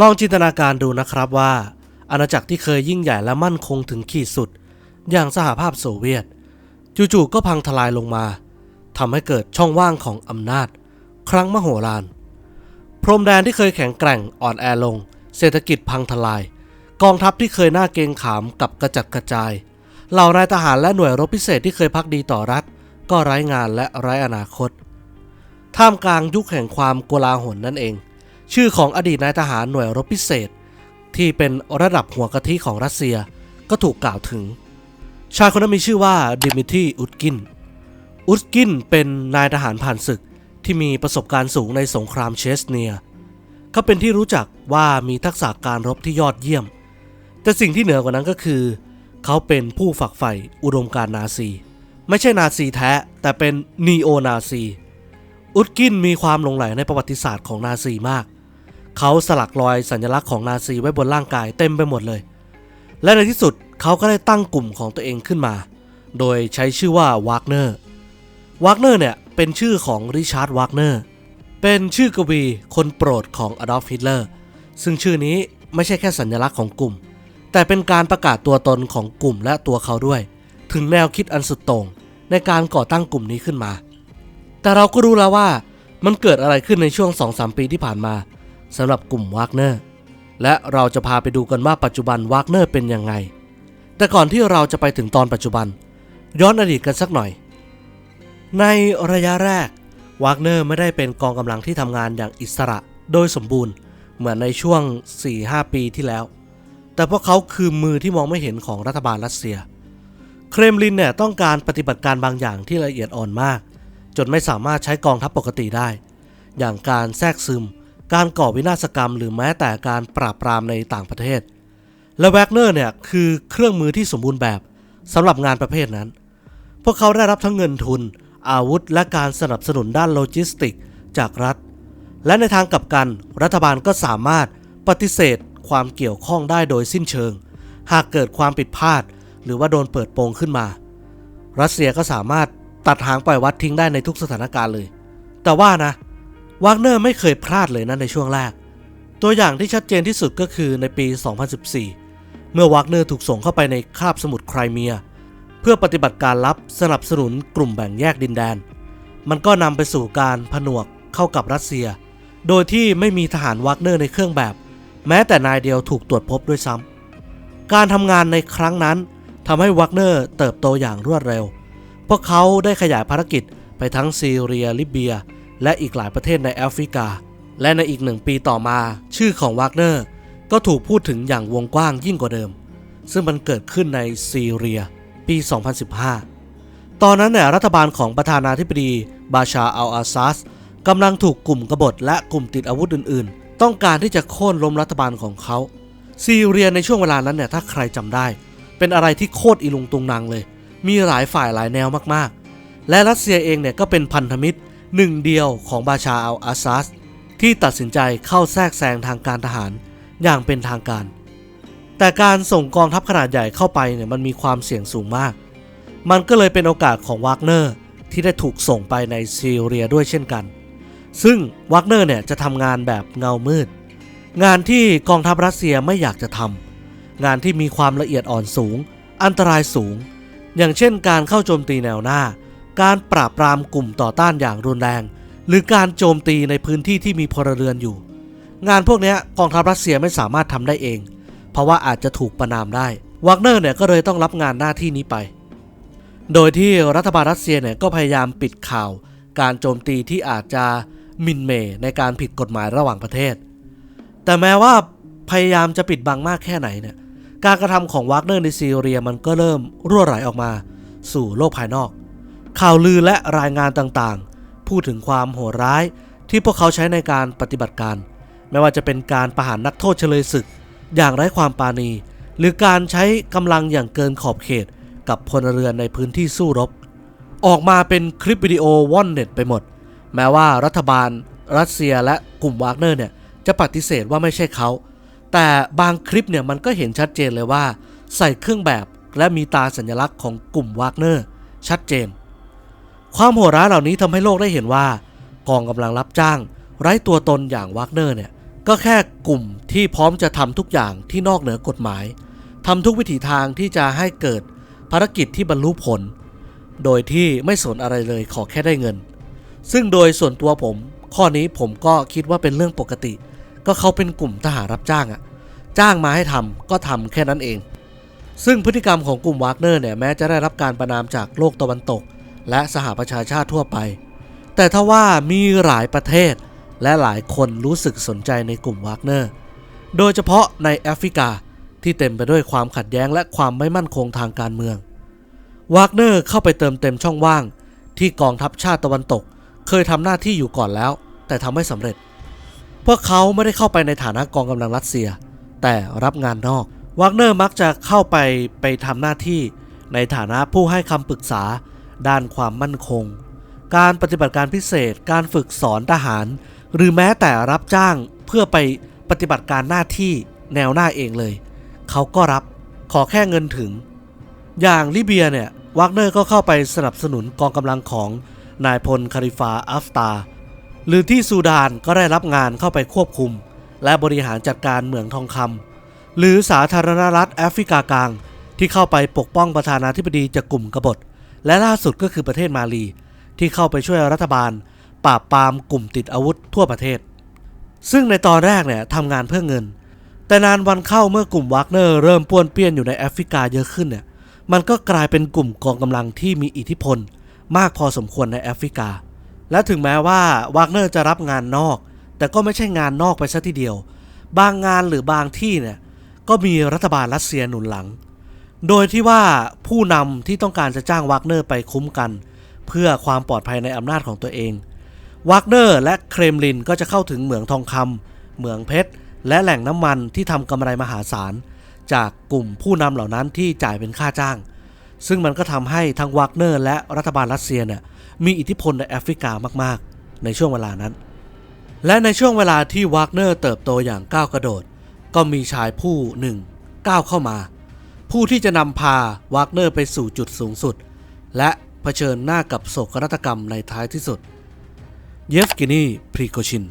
ลองจินตนาการดูนะครับว่า อาณาจักรที่เคยยิ่งใหญ่และมั่นคงถึงขีดสุด อย่างสหภาพโซเวียต จู่ๆก็พังทลายลงมาทำให้เกิดช่องว่างของอำนาจ ครั้งมโหฬารพรมแดนที่เคยแข็งแกร่งอ่อนแอลง เศรษฐกิจพังทลาย กองทัพที่เคยหน่าเกงขามกับกระจัดกระจาย เหล่านายทหารและหน่วยรบพิเศษที่เคยพักดีต่อรัฐ ก็ไร้งานและไร้อนาคต ท่ามกลางยุคแห่งความโกลาหลนั่นเอง ชื่อของอดีตนายทหารหน่วยรบพิเศษ ที่เป็นระดับหัวกะทิของรัสเซียก็ถูกกล่าวถึง ชายคนนั้นมีชื่อว่าดิมิทีอุดกิน อุดกินเป็นนายทหารผ่านศึกที่มีประสบการณ์สูงในสงครามเชสเนีย เขาเป็นที่รู้จักว่ามีทักษะการรบที่ยอดเยี่ยม แต่สิ่งที่เหนือกว่านั้นก็คือ เขาเป็นผู้ฝักใฝ่อุดมการนาซี ไม่ใช่นาซีแท้ แต่เป็นนีโอนาซี อุดกินมีความหลงใหลในประวัติศาสตร์ของนาซีมาก เขาสลักรอยสัญลักษณ์ของนาซีไว้บนร่างกายเต็มไปหมดเลย และในที่สุดเขาก็ได้ตั้งกลุ่มของตัวเองขึ้นมา โดยใช้ชื่อว่าวากเนอร์วากเนอร์เนี่ยเป็นชื่อของริชาร์ดวากเนอร์เป็นชื่อกวีคนโปรดของอดอล์ฟฮิตเลอร์ซึ่งชื่อนี้ไม่ใช่แค่สัญลักษณ์ของกลุ่ม แต่เป็นการประกาศตัวตนของกลุ่มและตัวเขาด้วย ถึงแนวคิดอันสุดโต่งในการก่อตั้งกลุ่มนี้ขึ้นมา แต่เราก็รู้แล้วว่ามันเกิดอะไรขึ้นในช่วง 2-3 ปีที่ผ่านมา สำหรับกลุ่มวากเนอร์และเราจะพาไปดูกันว่าปัจจุบันวากเนอร์เป็นยังไง แต่ก่อนที่เราจะไปถึงตอนปัจจุบัน ย้อนอดีตกันสักหน่อย ในระยะแรกวากเนอร์ไม่ได้เป็นกองกำลังที่ทำงานอย่างอิสระโดยสมบูรณ์ เหมือนในช่วง 4-5 ปีที่แล้ว แต่พวกเขาคือมือที่มองไม่เห็นของรัฐบาลรัสเซีย เครมลินเนี่ยต้องการปฏิบัติการบางอย่างที่ละเอียดอ่อนมาก จนไม่สามารถใช้กองทัพปกติได้ อย่างการแทรกซึม การก่อวินาศกรรม หรือแม้แต่การปราบปรามในต่างประเทศ และแวกเนอร์เนี่ยคือเครื่องมือที่สมบูรณ์แบบสำหรับงานประเภทนั้น พวกเขาได้รับทั้งเงินทุน อาวุธ และการสนับสนุนด้านโลจิสติก จากรัฐ และในทางกลับกัน รัฐบาลก็สามารถปฏิเสธความเกี่ยวข้องได้โดยสิ้นเชิง หากเกิดความผิดพลาด หรือว่าโดนเปิดโปงขึ้นมา รัสเซียก็สามารถตัดหางปล่อยวัดทิ้งได้ในทุกสถานการณ์เลย แต่ว่านะ วากเนอร์ไม่เคยพลาดเลยนะในช่วงแรก ตัวอย่างที่ชัดเจนที่สุดก็คือในปี 2014 เมื่อวากเนอร์ถูกส่งเข้าไปในคาบสมุทรไครเมีย เพื่อปฏิบัติการลับสนับสนุนกลุ่มแบ่งแยกดินแดน มันก็นำไปสู่การผนวกเข้ากับรัสเซีย โดยที่ไม่มีทหารวากเนอร์ในเครื่องแบบ แม้แต่นายเดียวถูกตรวจพบด้วยซ้ำการทำงานในครั้งนั้นทำให้วากเนอร์เติบโตอย่างรวดเร็ว พวกเขาได้ขยายภารกิจไปทั้งซีเรียลิเบีย และอีกหลายประเทศในแอฟริกา และในอีกหนึ่งปีต่อมา ชื่อของวากเนอร์ก็ถูกพูดถึงอย่างวงกว้างยิ่งกว่าเดิม ซึ่งมันเกิดขึ้นในซีเรีย ปี 2015 ตอนนั้นเนี่ยรัฐบาลของประธานาธิบดีบาชาอัลอาซัสกำลังถูกกลุ่มกบฏและกลุ่มติดอาวุธอื่น ๆ ต้องการที่จะโค่นล้มรัฐบาลของเขาซีเรียในช่วงเวลานั้นเนี่ยถ้าใครจำได้ เป็นอะไรที่โคตรอีลุงตุงนางเลย มีหลายฝ่ายหลายแนวมากๆ และรัสเซียเองเนี่ยก็เป็นพันธมิตร หนึ่งเดียวของบาชาอัลอาซัสที่ตัดสินใจเข้าแทรกแซงทางการทหารอย่างเป็นทางการ แต่การส่งกองทัพขนาดใหญ่เข้าไปเนี่ยมันมีความเสี่ยงสูงมาก มันก็เลยเป็นโอกาสของวากเนอร์ที่ได้ถูกส่งไปในซีเรียด้วยเช่นกัน ซึ่งวากเนอร์เนี่ยจะทำงานแบบเงามืด งานที่กองทัพรัสเซียไม่อยากจะทำงานที่มีความละเอียดอ่อนสูง อันตรายสูง อย่างเช่นการเข้าโจมตีแนวหน้า การปราบปรามกลุ่มต่อต้านอย่างรุนแรง หรือการโจมตีในพื้นที่ที่มีพลเรือนอยู่ งานพวกนี้กองทัพรัสเซียไม่สามารถทำได้เอง เพราะว่าอาจจะถูกประนามได้วากเนอร์เนี่ยก็เลยต้องรับงานหน้าที่นี้ไป โดยที่รัฐบาลรัสเซียเนี่ยก็พยายามปิดข่าว การโจมตีที่อาจจะมินเมในการผิดกฎหมายระหว่างประเทศ แต่แม้ว่าพยายามจะปิดบังมากแค่ไหนเนี่ยการกระทำของวากเนอร์ในซีเรียมันก็เริ่มรั่วไหลออกมาสู่โลกภายนอก ข่าวลือและรายงานต่างๆ พูดถึงความโหดร้ายที่พวกเขาใช้ในการปฏิบัติการ ไม่ว่าจะเป็นการประหารนักโทษเฉลยศึก อย่างไร้ความปราณี หรือการใช้กำลังอย่างเกินขอบเขตกับพลเรือนในพื้นที่สู้รบ ออกมาเป็นคลิปวิดีโอว่อนเน็ตไปหมด แม้ว่ารัฐบาล รัสเซียและกลุ่มวากเนอร์เนี่ยจะปฏิเสธว่าไม่ใช่เขาแต่บางคลิปเนี่ยมันก็เห็นชัดเจนเลยว่า ใส่เครื่องแบบและมีตาสัญลักษณ์ของกลุ่มวากเนอร์ชัดเจน ความโหดร้ายเหล่านี้ทำให้โลกได้เห็นว่า กองกำลังรับจ้าง ไร้ตัวตนอย่างวากเนอร์เนี่ยก็แค่กลุ่มที่พร้อมจะทำทุกอย่างที่นอกเหนือกฎหมายทำทุกวิถีทางที่จะให้เกิดภารกิจที่บรรลุผล โดยที่ไม่สนอะไรเลยขอแค่ได้เงิน ซึ่งโดยส่วนตัวผม ข้อนี้ผมก็คิดว่าเป็นเรื่องปกติ ก็เขาเป็นกลุ่มทหารรับจ้างอะจ้างมาให้ทำก็ทำแค่นั้นเอง ซึ่งพฤติกรรมของกลุ่มวากเนอร์เนี่ยแม้จะได้รับการประนามจากโลกตะวันตก และสหประชาชาติทั่วไป แต่ถ้าว่ามีหลายประเทศและหลายคนรู้สึกสนใจในกลุ่มวากเนอร์ โดยเฉพาะในแอฟริกาที่เต็มไปด้วยความขัดแย้งและความไม่มั่นคงทางการเมือง วากเนอร์เข้าไปเติมเต็มช่องว่าง ที่กองทัพชาติตะวันตก เคยทำหน้าที่อยู่ก่อนแล้ว แต่ทำไม่สำเร็จ พวกเขาไม่ได้เข้าไปในฐานะกองกำลังรัสเซีย แต่รับงานนอก วากเนอร์มักจะเข้าไปไปทำหน้าที่ในฐานะผู้ให้คำปรึกษา ด้านความมั่นคง การปฏิบัติการพิเศษ การฝึกสอนทหาร หรือแม้แต่รับจ้างเพื่อไปปฏิบัติการหน้าที่แนวหน้าเองเลย เขาก็รับขอแค่เงินถึง อย่างลิเบียเนี่ยวากเนอร์ก็เข้าไปสนับสนุนกองกำลังของนายพลคาริฟาอัฟตา หรือที่ซูดานก็ได้รับงานเข้าไปควบคุม และบริหารจัดการเหมืองทองคำหรือสาธารณรัฐแอฟริกากลางที่เข้าไปปกป้องประธานาธิบดีจากกลุ่มกบฏ และล่าสุดก็คือประเทศมาลี ที่เข้าไปช่วยรัฐบาล ปราบปรามกลุ่มติดอาวุธทั่วประเทศ ซึ่งในตอนแรกเนี่ยทำงานเพื่อเงิน แต่นานวันเข้าเมื่อกลุ่มวากเนอร์เริ่มป้วนเปี้ยนอยู่ในแอฟริกาเยอะขึ้นเนี่ยมันก็กลายเป็นกลุ่มกองกำลังที่มีอิทธิพล มากพอสมควรในแอฟริกา และถึงแม้ว่าวากเนอร์จะรับงานนอก แต่ก็ไม่ใช่งานนอกไปซะทีเดียว บางงานหรือบางที่เนี่ยก็มีรัฐบาลรัสเซียหนุนหลัง โดยที่ว่าผู้นำที่ต้องการจะจ้างวากเนอร์ไปคุ้มกัน เพื่อความปลอดภัยในอำนาจของตัวเองวากเนอร์และเครมลินก็จะเข้าถึงเหมืองทองคำเหมืองเพชร และแหล่งน้ำมันที่ทำกำไรมหาศาล จากกลุ่มผู้นำเหล่านั้นที่จ่ายเป็นค่าจ้าง ซึ่งมันก็ทำให้ทั้งวากเนอร์และรัฐบาลรัสเซียเนี่ยมีอิทธิพลในแอฟริกามากๆ ในช่วงเวลานั้น และในช่วงเวลาที่วากเนอร์เติบโตอย่างก้าวกระโดด ก็มีชายผู้หนึ่งก้าวเข้ามา ผู้ที่จะนำพาวากเนอร์ไปสู่จุดสูงสุด และเผชิญหน้ากับโศกนาฏกรรมในท้ายที่สุด เยฟกินีพรีโกชิน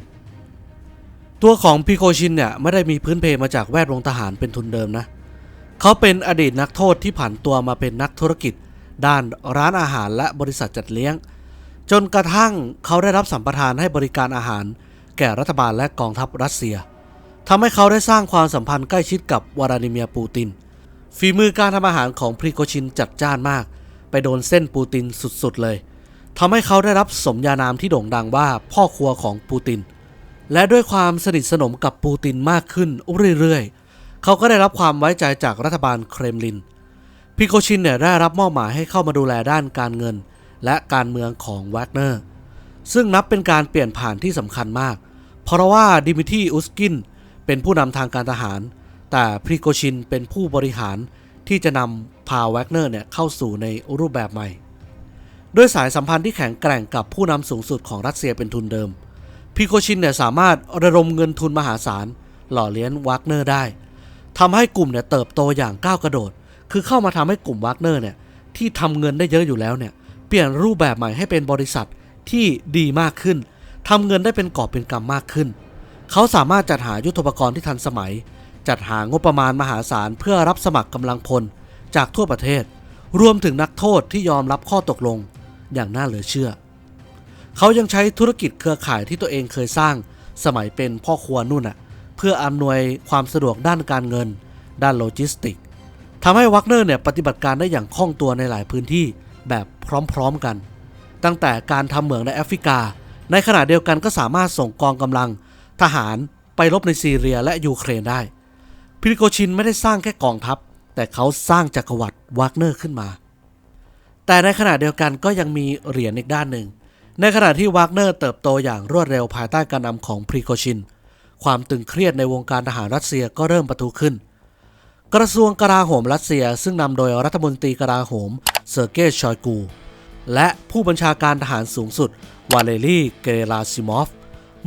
ตัวของพรีโกชินเนี่ยไม่ได้มีพื้นเพมาจากแวดวงทหารเป็นทุนเดิมนะ เขาเป็นอดีตนักโทษที่ผ่านตัวมาเป็นนักธุรกิจ ด้านร้านอาหารและบริษัทจัดเลี้ยง จนกระทั่งเขาได้รับสัมปทานให้บริการอาหาร แก่รัฐบาลและกองทัพรัสเซียทำให้เขาได้สร้างความสัมพันธ์ใกล้ชิดกับวลาดิเมียร์ปูติน ฝีมือการทำอาหารของพรีโกชินจัดจ้านมาก ไปโดนเส้นปูตินสุดๆเลยทำให้เขาได้รับสมญานามที่โด่งดังว่าพ่อครัวของปูติน และด้วยความสนิทสนมกับปูตินมากขึ้นเรื่อยๆ เขาก็ได้รับความไว้ใจจากรัฐบาลเครมลิน พิโกชินเนี่ยได้รับมอบหมายให้เข้ามาดูแลด้านการเงิน และการเมืองของแวกเนอร์ ซึ่งนับเป็นการเปลี่ยนผ่านที่สำคัญมาก เพราะว่าดิมิทีอุสกินเป็นผู้นำทางการทหาร แต่พริโกชินเป็นผู้บริหารที่จะนำพาแวกเนอร์เนี่ยเข้าสู่ในรูปแบบใหม่ ด้วยสายสัมพันธ์ที่แข็งแกร่งกับผู้นำสูงสุดของรัสเซียเป็นทุนเดิมพิโกชินเนี่ยสามารถระดมเงินทุนมหาศาล หล่อเลี้ยงวากเนอร์ได้ทำให้กลุ่มเนี่ยเติบโตอย่างก้าวกระโดด คือเข้ามาทำให้กลุ่มวากเนอร์เนี่ยที่ทำเงินได้เยอะอยู่แล้วเนี่ยเปลี่ยนรูปแบบใหม่ให้เป็นบริษัทที่ดีมากขึ้นทำเงินได้เป็นกอบเป็นกำมากขึ้น เขาสามารถจัดหายุทธปกรณ์ที่ทันสมัย จัดหางบประมาณมหาศาลเพื่อรับสมัครกำลังพลจากทั่วประเทศ รวมถึงนักโทษที่ยอมรับข้อตกลงอย่างน่าเหลือเชื่อ เขายังใช้ธุรกิจเครือข่ายที่ตัวเองเคยสร้างสมัยเป็นพ่อครัวนู่นน่ะเพื่ออำนวยความสะดวกด้านการเงิน ด้านโลจิสติกทำให้วักเนอร์เนี่ยปฏิบัติการได้อย่างคล่องตัวในหลายพื้นที่แบบพร้อมๆกัน ตั้งแต่การทำเหมืองในแอฟริกา ในขณะเดียวกันก็สามารถส่งกองกำลังทหารไปรบในซีเรียและยูเครนได้ พิริโกชินไม่ได้สร้างแค่กองทัพ แต่เขาสร้างจักรวรรดิวากเนอร์ขึ้นมา แต่ในขณะเดียวกันก็ยังมีเหรียญอีกด้านหนึ่ง ในขณะที่วากเนอร์เติบโตอย่างรวดเร็วภายใต้การนำของพริโกชิน ความตึงเครียดในวงการทหารรัสเซียก็เริ่มปะทุขึ้น กระทรวงกลาโหมรัสเซียซึ่งนำโดยรัฐมนตรีกลาโหมเซอร์เกย์ชอยกู และผู้บัญชาการทหารสูงสุดวาเลรีเกราซิมอฟ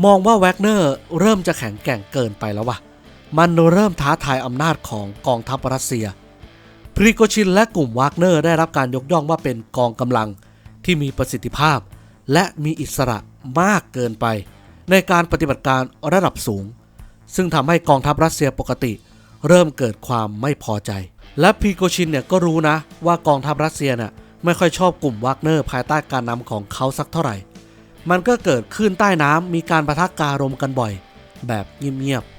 มองว่าแวกเนอร์เริ่มจะแข็งแกร่งเกินไปแล้วว่ะ มันเริ่มท้าทายอำนาจของกองทัพรัสเซีย พริโกชินและกลุ่มวากเนอร์ได้รับการยกย่องว่าเป็นกองกำลังที่มีประสิทธิภาพ และมีอิสระมากเกินไป ในการปฏิบัติการระดับสูง ซึ่งทำให้กองทัพรัสเซียปกติ เริ่มเกิดความไม่พอใจ และพรีโกชินเนี่ยก็รู้นะว่ากองทัพรัสเซียน่ะไม่ค่อยชอบกลุ่มวากเนอร์ภายใต้การนำของเขาสักเท่าไหร่ มันก็เกิดขึ้นใต้น้ำมีการประทะการมกันบ่อย แบบเงียบๆ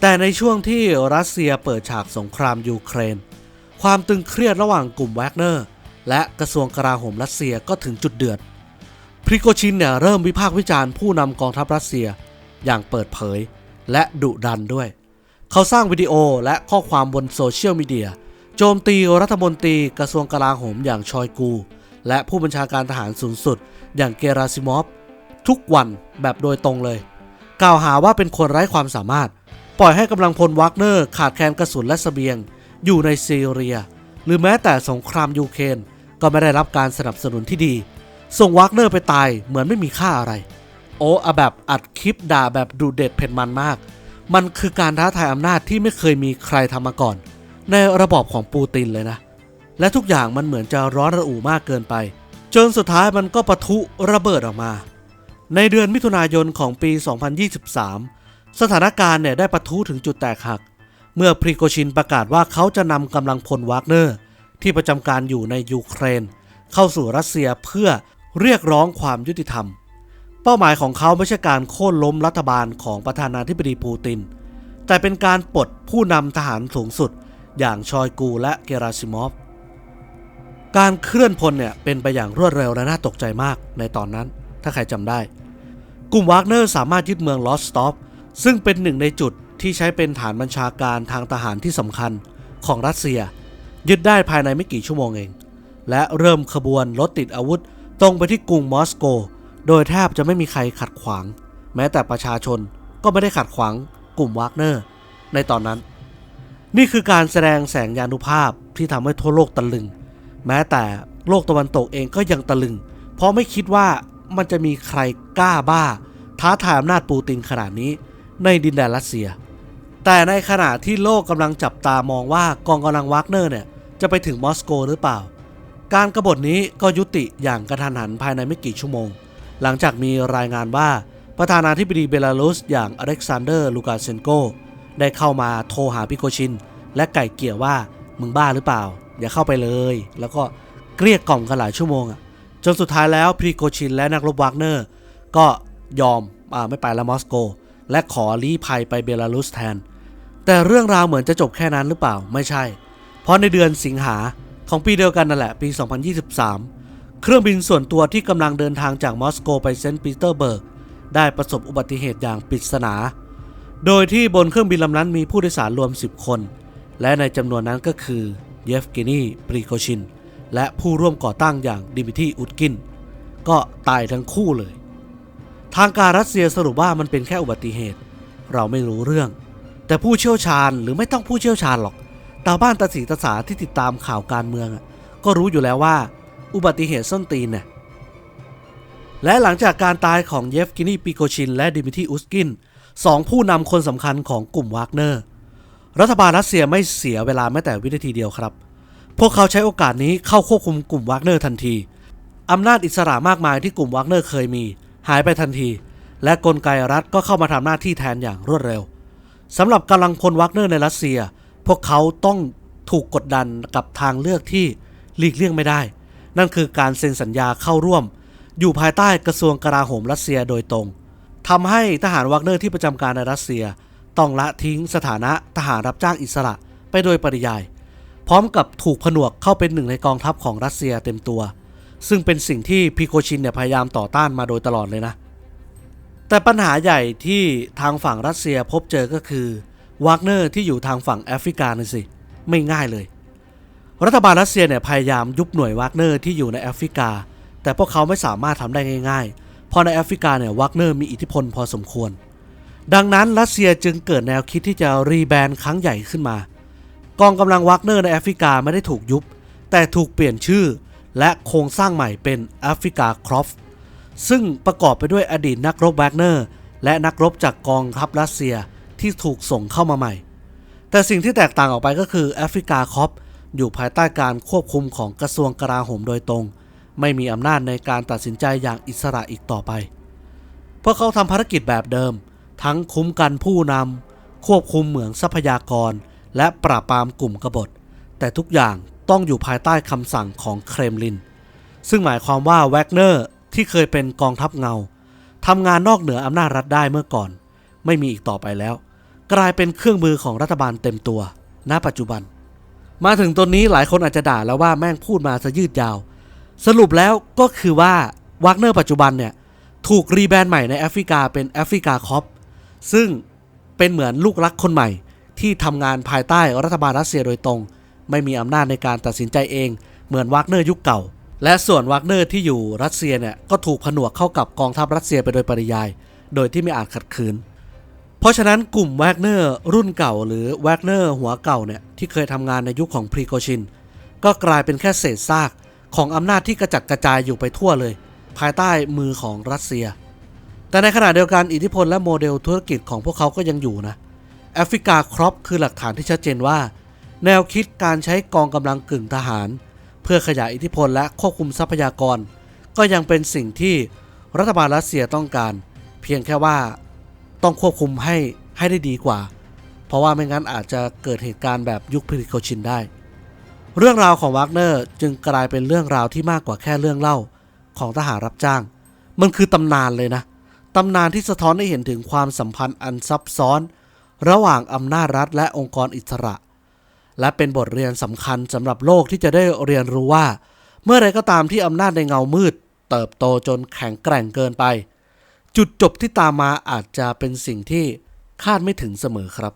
แต่ในช่วงที่รัสเซียเปิดฉากสงครามยูเครน ความตึงเครียดระหว่างกลุ่มแวกเนอร์ และกระทรวงกลาโหมรัสเซียก็ถึงจุดเดือด พริโกชินเนี่ยเริ่มวิพากษ์วิจารณ์ผู้นำกองทัพรัสเซียอย่างเปิดเผยและดุดันด้วย เขาสร้างวิดีโอและข้อความบนโซเชียลมีเดียโจมตีรัฐมนตรีกระทรวงกลาโหมอย่างชอยกู และผู้บัญชาการทหารสูงสุด อย่างเกราซิมอฟ ทุกวันแบบโดยตรงเลย กล่าวหาว่าเป็นคนไร้ความสามารถ ปล่อยให้กำลังพลวักเนอร์ขาดแคลนกระสุนและเสบียง อยู่ในซีเรีย หรือแม้แต่สงครามยูเครนก็ไม่ได้รับการสนับสนุนที่ดี ส่งวักเนอร์ไปตายเหมือนไม่มีค่าอะไร โอ้อะแบบอัดคลิปด่าแบบดูเด็ดเผ็ดมันมาก มันคือการท้าทายอำนาจที่ไม่เคยมีใครทำมาก่อน ในระบอบของปูตินเลยนะ และทุกอย่างมันเหมือนจะร้อนระอุมากเกินไป จนสุดท้ายมันก็ปะทุระเบิดออกมา ในเดือนมิถุนายนของปี 2023 สถานการณ์เนี่ยได้ปะทุถึงจุดแตกหัก เมื่อพริโกชินประกาศว่าเขาจะนำกำลังพลวากเนอร์ ที่ประจำการอยู่ในยูเครน เข้าสู่รัสเซียเพื่อเรียกร้องความยุติธรรม เป้าหมายของเขาไม่ใช่การโค่นล้มรัฐบาลของประธานาธิบดีปูติน แต่เป็นการปลดผู้นำทหารสูงสุด อย่างชอยกูและเกราซิมอฟ การเคลื่อนพลเนี่ยเป็นไปอย่างรวดเร็วและน่าตกใจมากในตอนนั้น ถ้าใครจำได้ กลุ่มวากเนอร์สามารถยึดเมืองลอสตอฟ ซึ่งเป็นหนึ่งในจุดที่ใช้เป็นฐานบัญชาการทางทหารที่สำคัญของรัสเซีย ยึดได้ภายในไม่กี่ชั่วโมงเอง และเริ่มขบวนรถติดอาวุธ ตรงไปที่กรุงมอสโก โดยแทบจะไม่มีใครขัดขวาง แม้แต่ประชาชนก็ไม่ได้ขัดขวางกลุ่มวากเนอร์ ในตอนนั้น นี่คือการแสดงแสงยานุภาพที่ทำให้ทั่วโลกตะลึง แม้แต่โลกตะวันตกเองก็ยังตะลึง เพราะไม่คิดว่ามันจะมีใครกล้าบ้า ท้าทายอำนาจปูตินขนาดนี้ ในดินแดนรัสเซีย แต่ในขณะที่โลกกำลังจับตามองว่ากองกำลังวากเนอร์เนี่ยจะไปถึงมอสโกหรือเปล่า การกรบฏนี้ก็ยุติอย่างกระทันหันภายในไม่กี่ชั่วโมง หลังจากมีรายงานว่าประธานาธิบดีเบลารุสอย่างอเล็กซานเดอร์ ลูกาเซนโก ได้เข้ามาโทรหาพิโกชิน และไก่เกี่ยว่ามึงบ้าหรือเปล่า อย่าเข้าไปเลย แล้วก็เกลี้ยกล่อมกันหลายชั่วโมงอะจนสุดท้ายแล้วพรีโกชินและนักรบวากเนอร์ ก็ยอมอไม่ไปล้วมอสโก และขอลี้ภัยไปเบลารุสแทน แต่เรื่องราวเหมือนจะจบแค่นั้นหรือเปล่าไม่ใช่ เพราะในเดือนสิงหาของปีเดียวกันนั่นแหละปี 2023 เครื่องบินส่วนตัวที่กำลังเดินทางจากมอสโกไปเซนต์ปีเตอร์เบิร์กได้ประสบอุบัติเหตุอย่างปริศนา โดยที่บนเครื่องบินลำนั้นมีผู้โดยสารรวม 10 คน และในจำนวนนั้นก็คือเยฟกินีปรีโกชิน และผู้ร่วมก่อตั้งอย่างดิมิทีอุดกิน ก็ตายทั้งคู่เลย ทางการรัสเซียสรุปว่ามันเป็นแค่อุบัติเหตุ เราไม่รู้เรื่อง แต่ผู้เชี่ยวชาญหรือไม่ต้องผู้เชี่ยวชาญหรอกตาบ้านตาสีตาสาที่ติดตามข่าวการเมือง ก็รู้อยู่แล้วว่า อุบัติเหตุส้นตีนเนี่ยและหลังจากการตายของเยฟกินีปิโกชิน และดิมิทีอุสกินสองผู้นำคนสำคัญของกลุ่มวากเนอร์ รัฐบาลรัสเซียไม่เสียเวลาแม้แต่วินาทีเดียวครับ พวกเขาใช้โอกาสนี้เข้าควบคุมกลุ่มวากเนอร์ทันทีอำนาจอิสระมากมายที่กลุ่มวากเนอร์เคยมี หายไปทันที และกลไกรัฐก็เข้ามาทำหน้าที่แทนอย่างรวดเร็วสำหรับกำลังพลวากเนอร์ในรัสเซีย พวกเขาต้องถูกกดดันกับทางเลือกที่หลีกเลี่ยงไม่ได้ นั่นคือการเซ็นสัญญาเข้าร่วม อยู่ภายใต้กระทรวงกลาโหมรัสเซียโดยตรงทำให้ทหารวากเนอร์ที่ประจำการในรัสเซีย ต้องละทิ้งสถานะทหารรับจ้างอิสระไปโดยปริยาย พร้อมกับถูกผนวกเข้าเป็นหนึ่งในกองทัพของรัสเซียเต็มตัว ซึ่งเป็นสิ่งที่พิโกชินเนี่ยพยายามต่อต้านมาโดยตลอดเลยนะ แต่ปัญหาใหญ่ที่ทางฝั่งรัสเซียพบเจอก็คือวากเนอร์ที่อยู่ทางฝั่งแอฟริกานี่สิ ไม่ง่ายเลย รัฐบาลรัสเซียเนี่ยพยายามยุบหน่วยวากเนอร์ที่อยู่ในแอฟริกา แต่พวกเขาไม่สามารถทำได้ง่ายๆ เพราะในแอฟริกาเนี่ยวากเนอร์มีอิทธิพลพอสมควร ดังนั้นรัสเซียจึงเกิดแนวคิดที่จะรีแบนด์ครั้งใหญ่ขึ้นมา กองกำลังวากเนอร์ในแอฟริกาไม่ได้ถูกยุบ แต่ถูกเปลี่ยนชื่อ และโครงสร้างใหม่เป็นแอฟริกาครอฟซึ่งประกอบไปด้วยอดีตนักรบวกเนอร์ และนักรบจากกองทัพรัสเซียที่ถูกส่งเข้ามาใหม่ แต่สิ่งที่แตกต่างออกไปก็คือแอฟริกาครอปอยู่ภายใต้การควบคุมของกระทรวงกลาโหมโดยตรง ไม่มีอำนาจในการตัดสินใจอย่างอิสระอีกต่อไป พวกเขาทำภารกิจแบบเดิม ทั้งคุ้มกันผู้นำควบคุมเหมืองทรัพยากร และปราบปรามกลุ่มกบฏ แต่ทุกอย่าง ต้องอยู่ภายใต้คำสั่งของเครมลิน ซึ่งหมายความว่าแวกเนอร์ที่เคยเป็นกองทัพเงาทำงานนอกเหนืออำนาจรัฐได้เมื่อก่อน ไม่มีอีกต่อไปแล้ว กลายเป็นเครื่องมือของรัฐบาลเต็มตัว ณ ปัจจุบัน มาถึงตรงนี้หลายคนอาจจะด่าแล้วว่าแม่งพูดมาซะยืดยาว สรุปแล้วก็คือว่าวากเนอร์ปัจจุบันเนี่ยถูกรีแบรนด์ใหม่ในแอฟริกาเป็นแอฟริกาคอปซึ่งเป็นเหมือนลูกรักคนใหม่ที่ทำงานภายใต้รัฐบาลรัสเซียโดยตรง ไม่มีอำนาจในการตัดสินใจเอง เหมือนวากเนอร์ยุคเก่า และส่วนวากเนอร์ที่อยู่รัสเซียเนี่ยก็ถูกผนวกเข้ากับกองทัพรัสเซียไปโดยปริยาย โดยที่ไม่อาจขัดขืน เพราะฉะนั้นกลุ่มแวกเนอร์รุ่นเก่า หรือแวกเนอร์หัวเก่าเนี่ยที่เคยทำงานในยุคของพรีโกชินก็กลายเป็นแค่เศษซากของอำนาจที่กระจัดกระจายอยู่ไปทั่วเลย ภายใต้มือของรัสเซีย แต่ในขณะเดียวกันอิทธิพลและโมเดลธุรกิจของพวกเขาก็ยังอยู่นะแอฟริกาครอปคือหลักฐานที่ชัดเจนว่า แนวคิดการใช้กองกำลังกึ่งทหาร เพื่อขยายอิทธิพลและควบคุมทรัพยากร ก็ยังเป็นสิ่งที่รัฐบาลรัสเซียต้องการ เพียงแค่ว่าต้องควบคุมให้ให้ได้ดีกว่า เพราะว่าไม่งั้นอาจจะเกิดเหตุการณ์แบบยุคพริโกชินได้ เรื่องราวของวากเนอร์จึงกลายเป็นเรื่องราวที่มากกว่าแค่เรื่องเล่าของทหารรับจ้าง มันคือตำนานเลยนะ ตำนานที่สะท้อนให้เห็นถึงความสัมพันธ์อันซับซ้อน ระหว่างอำนาจรัฐและองค์กรอิสระ และเป็นบทเรียนสำคัญสำหรับโลกที่จะได้เรียนรู้ว่า เมื่อไรก็ตามที่อำนาจในเงามืด เติบโตจนแข็งแกร่งเกินไป จุดจบที่ตามมาอาจจะเป็นสิ่งที่คาดไม่ถึงเสมอครับ